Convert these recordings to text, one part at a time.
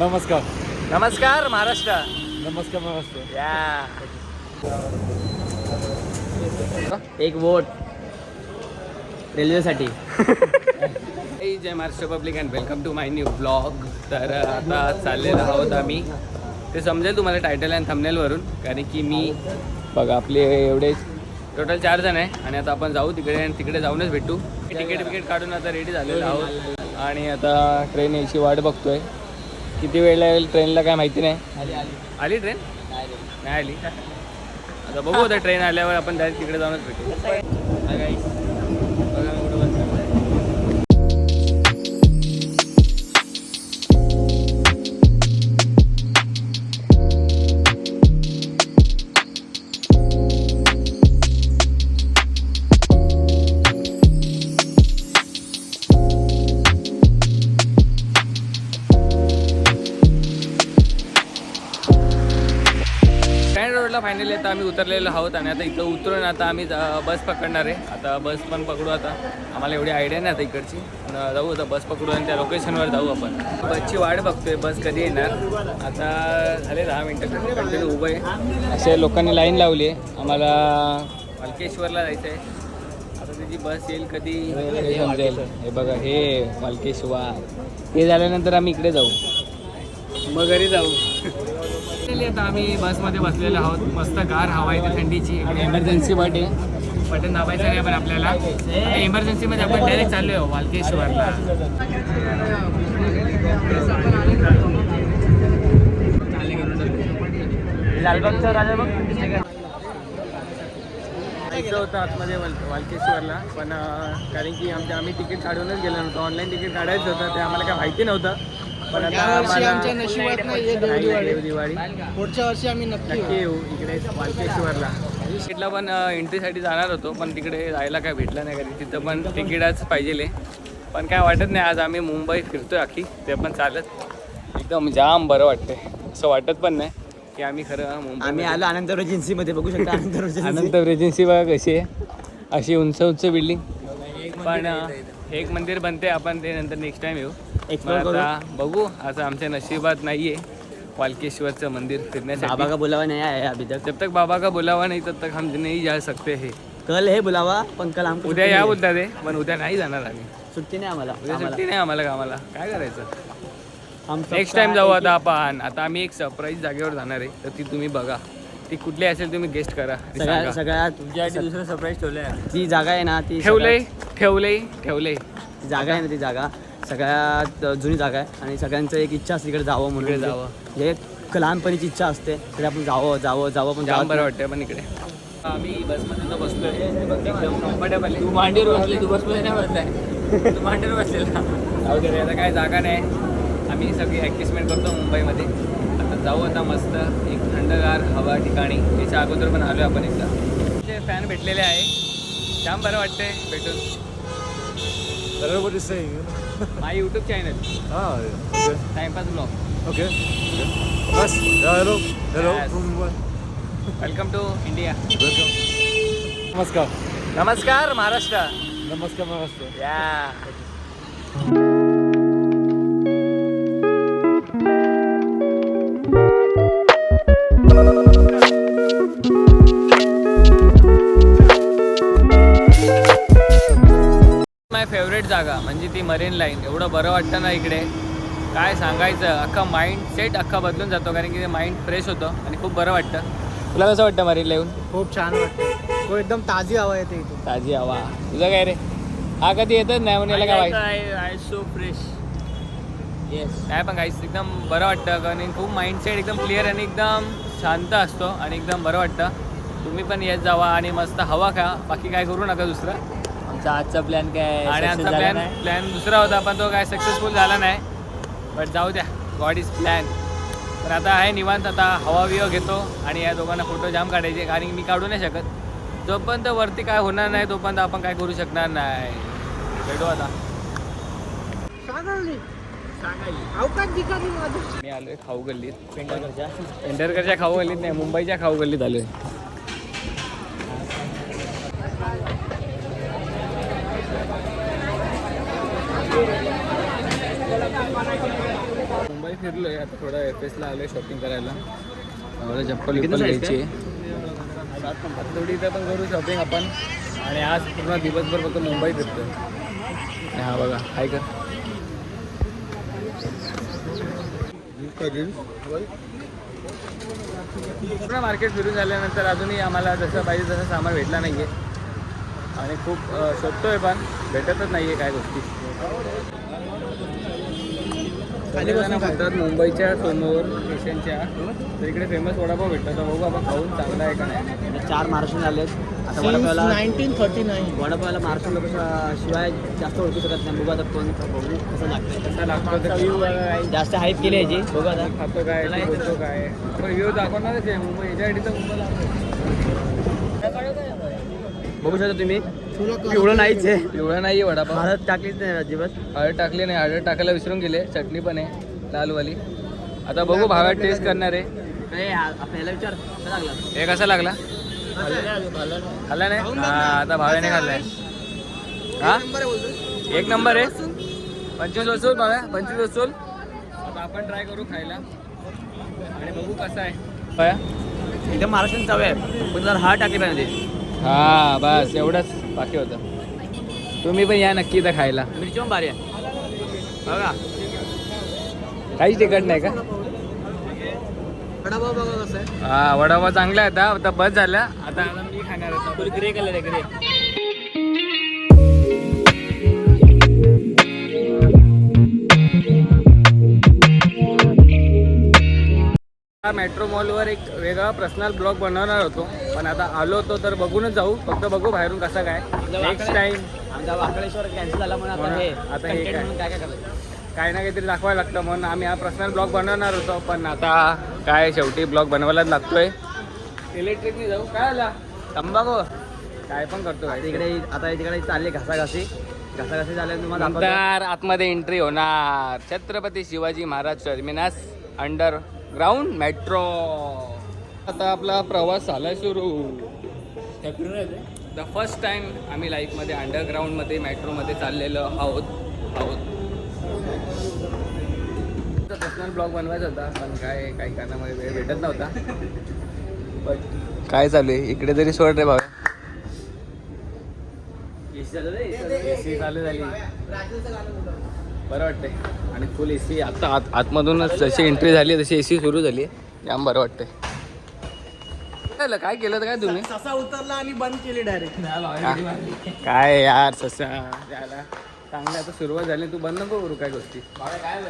नमस्कार. नमस्कार महाराष्ट्र. नमस्कार नमस्कार या एक वोट. रेल्वेसाठी. जय Maharashtra public and welcome to my new blog तर आता चाललेलो आहोत आम्ही. ते समजेल तुम्हाला टायटल अँड थंबनेलवरून कारण की मी बघा आपले एवढे टोटल चार जण आहे. आणि आता आपण जाऊ तिकडे आणि तिकडे जाऊनच भेटू. तिकीट बिकीट काढून आता रेडी झालेलो आहोत. आणि आता ट्रेन यायची वाट बघतोय. किती वेळ लागेल ट्रेनला काय माहिती नाही. आली ट्रेन? नाही आली. आता बघू आता ट्रेन आल्यावर आपण डायरेक्ट तिकडे जाऊनच भेटू. फायनली आता आम्ही उतरलेलो आहोत आणि आता इथं उतरून आता आम्ही बस पकडणार आहे. आता बस पण पकडू आता. आम्हाला एवढी आयडिया नाही आता इकडची. पण जाऊ आता बस पकडू आणि त्या लोकेशनवर जाऊ आपण. बसची वाट बघतोय बस कधी येणार? आता झाले दहा मिनटं कंटिन्यू उभं आहे. असे लोकांनी लाईन लावली आहे. आम्हाला मालकेश्वरला जायचं आहे आता त्याची बस येईल कधी? समजेल. हे बघा हे मालकेश्वर. हे झाल्यानंतर आम्ही इकडे जाऊ. मग घरी जाऊ. आता आम्ही. बसमध्ये बसलेलो आहोत. मस्त गार हवा आहे थंडीची. एमर्जन्सी वाटे. बटन दाबायचं नाही पण आपल्याला. एमर्जन्सीमध्ये आपण डायरेक्ट चाललो आहे वालकेश्वरला. लालबागचा राजा बघ. जायचं होतं आतमध्ये वाल वालकेश्वरला. पण कारण की आमच्या आम्ही तिकीट काढूनच गेलो नव्हतो. ऑनलाईन तिकीट काढायचं होतं ते आम्हाला काय माहिती नव्हतं. पण आता यावर्षी आम्हाला- आमच्या नशिबात नाही, दिवाळी. देव दिवाळी. पुढच्या वर्षी आम्ही नक्की नक्की येऊ इकडे वालकेश्वरला तिकीटला पण एंट्रीसाठी जाणार होतो पण तिकडे जायला काय भेटलं नाही कारण तिथं पण तिकीटच पाहिजे पण काय वाटत नाही आज आम्ही मुंबई फिरतोय आखी. ते पण चालत. एकदम जाम बरं वाटतंय. असं वाटत पण नाही की आम्ही खरं मुंबई आम्ही आलो आनंदमध्ये बघू शकता आनंद अनंत रेजन्सी बघा कशी आहे. अशी उंच उंच बिल्डिंग पण अं, एक मंदिर बनते आपण ते नंतर नेक्स्ट टाइम येऊ. आता बघू. आता आमच्या नशिबात नाहीये. वालकेश्वरचं मंदिर फिरण्यासाठी. बाबा का बुलावा नहीं आया है अभी तक? जब तक बाबा का बुलावा नहीं तब तक हम नहीं जा सकते है. कल है बुलावा पण कल हमको उद्या या बोलतात ते पण उद्या नाही जाणार आम्ही. सुट्टी नाही आम्हाला उद्या आम्हाला. सुट्टी नाही आम्हाला कामाला काय करायचं? हम सब नेक्स्ट टाइम जाऊ आता आपण. आता आम्ही एक सरप्राईज जागेवर जाणार आहे तर ती तुम्ही बघा. ती कुठली असेल तुम्ही गेस्ट करा आणि सगळ्यात सांगा. सगळ्यात दुसरं सरप्राईज ठेवलंय. ती जागा आहे ना ती ठेवलंय ठेवलंय ठेवलंय. सगळ्यात- ती जागा आहे ना ती जागा. सगळ्यात जुनी जागा आहे आणि सगळ्यांचं एक इच्छा असते इकडे जावं म्हणून. जावं. हे एक लहानपणीची इच्छा असते. तरी आपण जावं जावं जावं पण जाम जावं बरं वाटतंय पण इकडे. आम्ही बसमध्ये तर बसलोय. एकदम कम्फर्टेबल आहे. तू मांडीवर बसली तू बसमध्ये नाही बसलाय तू मांडीवर बसलेला. जाऊ दे रे, आता काय जागा नाही. आम्ही सगळी ॲडजस्टमेंट करतो मुंबईमध्ये. आता जाऊ आता मस्त. एक थंडगार हवा ठिकाणी. त्याच्या अगोदर पण आलो आपण एकदा. ते फॅन भेटलेले आहे. जाम बरं वाटतंय भेटून. I don't my YouTube channel timepass blog okay bus hello hello welcome to India नमस्कार. नमस्कार महाराष्ट्र. नमस्कार महाराष्ट्र. या जागा म्हणजे ती मरीन लाईन एवढं बरं वाटतं ना इकडे. काय सांगायचं अख्खा माइंड सेट अख्खा बदलून जातो कारण की ते माइंड फ्रेश होतं आणि खूप बरं वाटतं. तुला कसं वाटतं मरीन लाईन खूप छान वाटतं. एकदम ताजी हवा येते इथून ताजी हवा. तुझं काय रे? हा कधी येतच नाही म्हणून याला काय वाईट? सो फ्रेश येस नाही पण काहीच एकदम बरं वाटतं कारण खूप माइंडसेट एकदम क्लिअर आणि एकदम शांत असतो आणि एकदम बरं वाटतं. तुम्ही पण येत जावा आणि मस्त हवा खा. बाकी काय करू नका दुसरं. आमचा आजचा प्लॅन काय आणि आमचा प्लॅन प्लॅन दुसरा होता पण तो काय सक्सेसफुल झाला नाही. बट जाऊ द्या गॉड इज प्लॅन पण आता आहे निवांत आता हवा बिवा घेतो आणि या दोघांना फोटो जाम काढायचे कारण मी काढू नाही शकत. जोपर्यंत वरती काय होणार नाही तोपर्यंत आपण काय करू शकणार नाही. भेटू आता. मी आलोय खाऊ गल्लीत. पेंढारकरच्या पेंढरकरच्या खाऊ गल्लीत नाही मुंबईच्या खाऊ गल्लीत आलोय. मुंबई फिरलोय. आता थोडं एफ एसला आलोय शॉपिंग करायला. मला चप्पल size घ्यायची आहे थोडी इथं पण करू शॉपिंग आपण. आणि आज पूर्ण दिवसभर फक्त मुंबई फिरतो हा बघा हाय कर. पूर्ण मार्केट फिरून झाल्यानंतर अजूनही आम्हाला जसं पाहिजे तसं सामान भेटला नाही आहे आणि खूप शोधतोय पण भेटतच नाही आहे काय गोष्टी. म्हणतात मुंबईच्या समोर स्टेशनच्या तर इकडे फेमस वडापाव भेटतो तर बघू आपण खाऊन चांगला आहे का नाही. म्हणजे चार महाराष्ट्र झाले आता वडापावला नाईन्टीन थर्टी नाईन वडापावला महाराष्ट्र लोक शिवाय जास्त ओळखू शकत नाही. बघू आता कोण बघू कसं लागतं कसा जास्त हाईप केली याची बघू आता. खातो काय ते बोलतो काय. आपण व्ह्यू दाखवणारच आहे. मुंबई याच्यासाठी तर मुंबईला. बघू शकता तुम्ही. पिवळं नाहीच आहे. पिवळा नाही आहे वडापाव. भारत टाकलीच नाही अजिबात. हळद टाकली नाही. हळद टाकायला विसरून गेले. चटणी पण आहे लालवाली. आता बघू भाव्यात टेस्ट करणार आहे. आपल्याला विचार. कसं लागला? हे कसा लागला? खाल्ला नाही? हा आता भाव्याने खाल्लाय. हा? एक नंबर आहे पंचवीस वसूल. भाव्या पंचवीस वसूल. आता आपण ट्राय करू खायला. आणि बघू कसा आहे. भाव्या? एकदम महाराष्ट्रीयन चव आहे पण जर हा टाकली पाहिजे. हा बस एवढंच. बाकी होतं. तुम्ही पण या नक्की इथं खायला. मिरची पण भारी आहे. बघा. काहीच तिकट नाही का? वडापाव बघा कसं आहे. हा वडापाव चांगला आहे आता. आता बस झाला. आता आता मी खाणार होतो ग्रे कलर आहे ग्रे. मेट्रो मॉलवर एक वेगळा पर्सनल ब्लॉग बनवणार होतो. पण आता आलो होतो तर बघूनच जाऊ. फक्त बघू बाहेरून कसं काय. नेक्स्ट टाइम आमचा वाकडेश्वर कॅन्सल झाला म्हणून आता म्हणून हे आता हे content काय? म्हणून काय काय करायचं काही ना काहीतरी दाखवायला लागतं म्हणून आम्ही हा पर्सनल ब्लॉग बनवणार होतो. पण आता काय शेवटी ब्लॉग बनवायलाच लागतोय. इलेक्ट्रिकने जाऊ. काय आला तंबाखू. काय पण करतो काय इकडे आता तिकडे चालली घासाघासी. घासाघासी दाखवतो. नंतर आतमध्ये एंट्री होणार. Chhatrapati Shivaji Maharaj terminus underground metro. आता आपला प्रवास झाला सुरू. द फर्स्ट टाइम आम्ही लाईफमध्ये अंडरग्राऊंडमध्ये मेट्रोमध्ये चाललेलो आहोत. आहोत. पर्सनल ब्लॉग बनवायचा होता पण काय काही कारणामुळे वेळ भेटत नव्हता. बट काय चालू आहे? इकडे तरी सोड रे भाऊ एसी चालू झाली. बरं वाटतंय. आणि फुल ए सी आता आत आतमधूनच जशी एंट्री झाली तशी ए सी सुरू झाली. जाम बरं वाटतंय. काय झालं? काय केलं तर काय तुम्ही? ससा उतरला आणि बंद केली डायरेक्ट काय यार ससा? याला चांगलं आता सुरुवात झाली. तू बंद नको करू काय गोष्टी. काय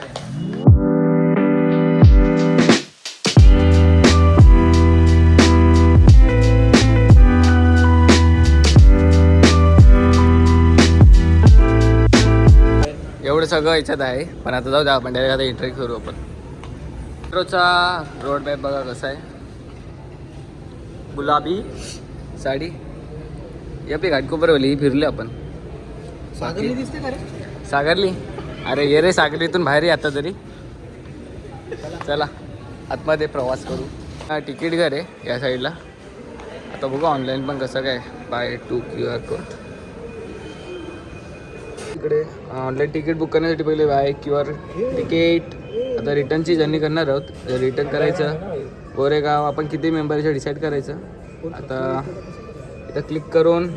सगळं याच्यात आहे. पण आता जाऊ द्या आपण डायरेक्ट आता इंटरेक्ट करू आपण. मेट्रोचा रोड मॅप बघा कसा आहे. गुलाबी साडी. या पे घाटकोपरवाली फिरले आपण. सागरली दिसते का रे? सागरली? अरे ये रे सागरीतून बाहेर ये आता तरी. चला आतमध्ये प्रवास करू. हा तिकीट घर आहे या साईडला आता बघू ऑनलाईन पण कसं काय buy to Q R code इकडे ऑनलाईन तिकीट बुक करण्यासाठी पहिले बाय क्यू आर तिकीट आता रिटर्नची जर्नी करणार आहोत. रिटर्न करायचं. गोरेगाव आपण किती मेंबरचं डिसाईड करायचं. आता इथं क्लिक करून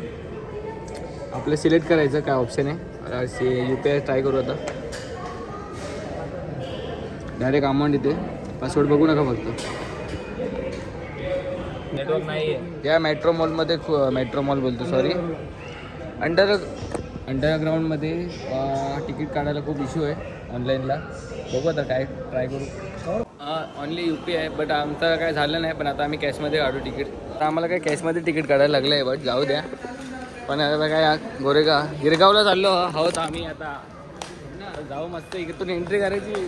आपलं सिलेक्ट करायचं काय ऑप्शन आहे. यू पी आय ट्राय करू आता. डायरेक्ट अमाऊंट इथे. पासवर्ड बघू नका फक्त. या मेट्रो मॉलमध्ये मेट्रो मॉल बोलतो सॉरी अंडर अंडरग्राऊंडमध्ये तिकीट काढायला खूप इश्यू आहे ऑनलाईनला बघू आता काय ट्राय करू. Only U P I but आमचं काय झालं नाही पण आता आम्ही कॅशमध्ये काढू तिकीट. आता आम्हाला काय कॅशमध्ये तिकीट काढायला लागलं आहे बट जाऊ द्या. पण आता काय गोरेगाव गिरगावला चाललो हो, आहोत आम्ही आता ना, जाऊ मस्त इथून एंट्री करायची.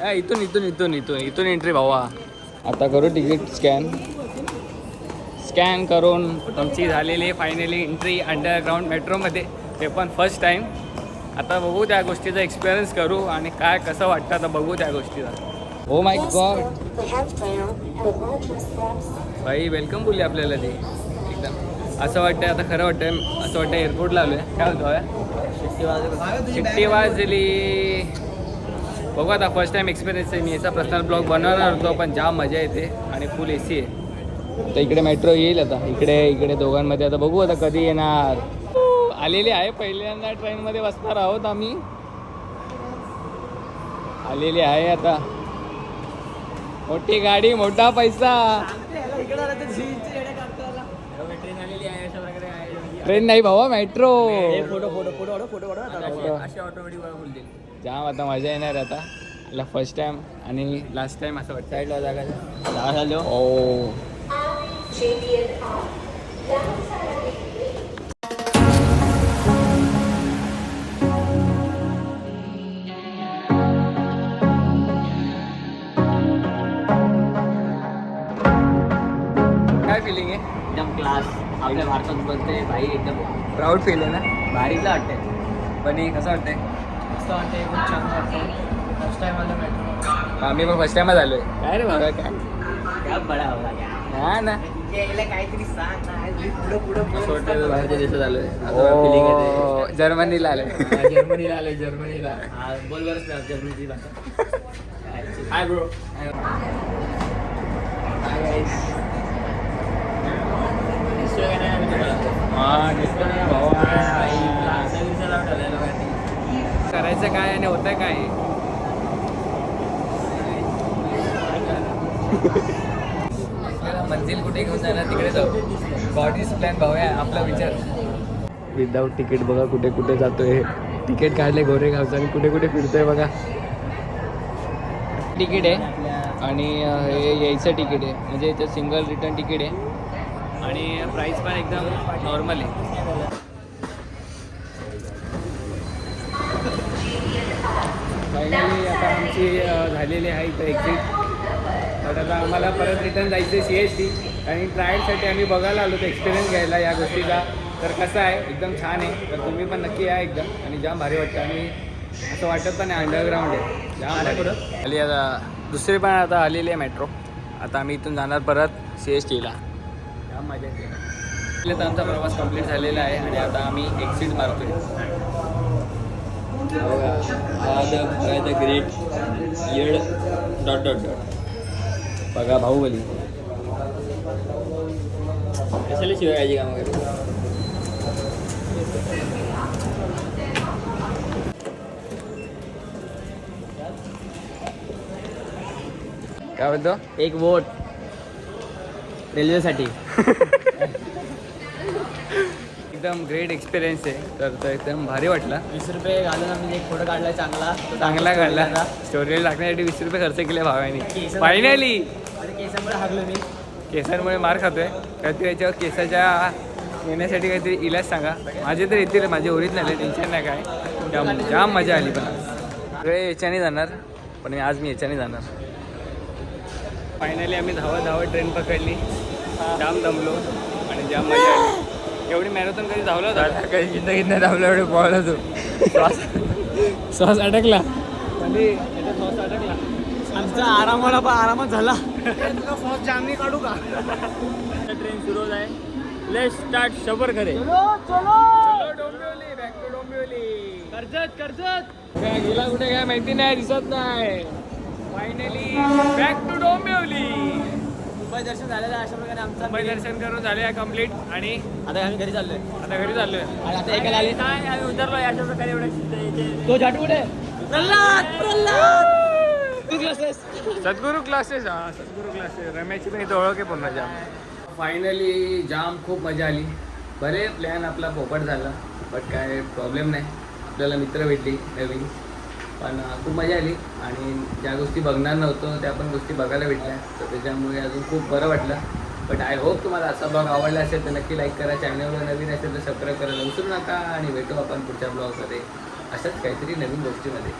हा, इथून इथून इथून इथून इथून एंट्री भावा. आता करू तिकीट स्कॅन स्कॅन करून आमची झालेली फायनली एंट्री अंडरग्राऊंड मेट्रोमध्ये ते पण फर्स्ट टाईम आता बघू त्या गोष्टीचा एक्सपिरियन्स करू आणि काय कसं वाटतं आता बघू त्या गोष्टीचा हो माय गॉड भाई वेलकम बोलली आपल्याला ते. एकदम. असं वाटतंय आता खरं वाटतंय असं वाटतं एअरपोर्टला आलो आहे काय होतं शिट्टी वाजली. बघू आता फर्स्ट टाइम एक्सपिरियन्स आहे मी. याचा पर्सनल ब्लॉग बनवणार होतो पण जाम मजा येते आणि फुल ए सी आहे. तर इकडे मेट्रो येईल आता. इकडे इकडे दोघांमध्ये. आता बघू आता कधी येणार. आलेली आहे. पहिल्यांदा ट्रेनमध्ये बसणार आहोत आम्ही. आलेली आहे आता. मोठी गाडी मोठा पैसा. ट्रेन नाही भावा metro. Photo photo photo photo photo जाम आता मजा येणार आता. मला फर्स्ट टाइम आणि लास्ट टाइम असं वाटतं साईडला जागा झालो ओ क्लास आपल्या भारतात बनते भाई एकदम प्राऊड फील आहे ना? भारीला वाटते पण हे कसं वाटतंय? मस्त वाटते खूप छान वाटते फर्स्ट टाइम आलं मेट्रो आम्ही पण फर्स्ट टाइमच आलोय. काय रे बाबा? काय? क्या बडा होगा क्या हा ना. काहीतरी सांग ना. पुढं पुढं असं वाटतं बाहेरच्या देशात आलोय असं फिलिंग येते ओ, जर्मनीला आलोय. जर्मनीला आलोय जर्मनीला. हा बोल बरं जर्मनीची भाषा. हाय ब्रो दिसतो ना भावा. करायचं काय आणि होतं काय? मंजिल कुठे घेऊन जाणार? तिकडे जाऊ. बॉडीज प्लॅन भाऊया आपला विचार. विदाऊट तिकीट बघा कुठे कुठे जातोय. तिकीट काढले गोरेगावचं आणि कुठे कुठे फिरतोय बघा. तिकीट आहे आणि हे यायचं तिकीट आहे. म्हणजे याचं सिंगल रिटर्न तिकीट आहे. आणि प्राईस पण एकदम नॉर्मल आहे. फायनली आता आमची झालेली आहे इथं एक्झिट तर आता आम्हाला परत रिटर्न जायचं आहे सी एस टी आणि ट्रायलसाठी आम्ही बघायला आलो तर एक्सपिरियन्स घ्यायला या गोष्टीचा. तर कसं आहे एकदम छान आहे. तर तुम्ही पण नक्की या एकदम आणि जाम भारी वाटतं. आणि असं वाटत पण आहे अंडरग्राऊंड आहे. जाम. आली आता. दुसरी पण आता आलेली आहे मेट्रो आता आम्ही इथून जाणार परत सी एस टीला जाम मजा येते तर आमचा प्रवास कंप्लीट झालेला आहे आणि आता आम्ही एक्झिट मारतोय. द ग्रेट येड डॉट डॉट डॉट बघा बाहुबली. कशाला शिवाय यायची काम वगैरे काय बोलतो एक वोट रेल्वेसाठी. एकदम ग्रेट एक्सपिरियन्स आहे. तर तो एकदम भारी वाटला. वीस रुपये घालून आम्ही एक फोटो काढलाय चांगला. तो चांगला काढला. स्टोरी टाकण्यासाठी वीस रुपये खर्च केले भावाने. फायनली केसामुळे हागलो मी. केसांमुळे मार खातोय. काहीतरी याच्यावर केसाच्या येण्यासाठी काहीतरी इलाज सांगा. माझे तर येतील माझे ओरिजिनल आहे टेन्शन नाही काय. जाम जाम मजा आली पण सगळे याच्याने जाणार पण आज मी याच्याने जाणार. फायनली आम्ही धावत धावत ट्रेन पकडली जाम दमलो आणि जाम मजा आली. एवढी मॅरेथॉन कधी धावला होता? काही जिंदगीत नाही धावला एवढे पळला तो श्वास श्वास अडकला. म्हणजे श्वास अडकला. आमचा आरामाला पण आरामात झाला. फर्स्ट जामनी काढू का? ट्रेन सुरू होत आहे. लेट स्टार्ट शबर करे डोंबिवली बॅक टू डोंबिवली. कर्जत कर्जत. काय गेला कुठे काय माहिती नाही दिसत नाही. Finally back to Dombivli Mumbai दर्शन झालेलं आहे अशा प्रकारे आमचा मुंबई दर्शन करून झाले आहे कंप्लीट आणि आता आम्ही घरी चाललोय. आता घरी चाललोय. आणि आता एकाला आली. काय आम्ही उतरलो अशा प्रकारे एवढं. तो झाट कुठे? प्रल्हाद प्रल्हाद! तू सद्गुरू क्लासेस हा सद्गुरू क्लासेस रम्याची पण इथं ओळख आहे पुन्हा जाम. फायनली जाम खूप मजा आली. बरे प्लॅन आपला पोपट झाला बट काय प्रॉब्लेम नाही. आपल्याला मित्र भेटली नवीन. पण खूप मजा आली. आणि ज्या गोष्टी बघणार नव्हतो त्या पण गोष्टी बघायला भेटल्या. तर त्याच्यामुळे अजून खूप बरं वाटलं. बट आय होप तुम्हाला असा ब्लॉग आवडला असेल तर नक्की लाईक करा. चॅनलवर नवीन असेल तर सबस्क्राईब करायला विसरू नका. आणि भेटू आपण पुढच्या ब्लॉगमध्ये अशाच काहीतरी नवीन गोष्टीमध्ये.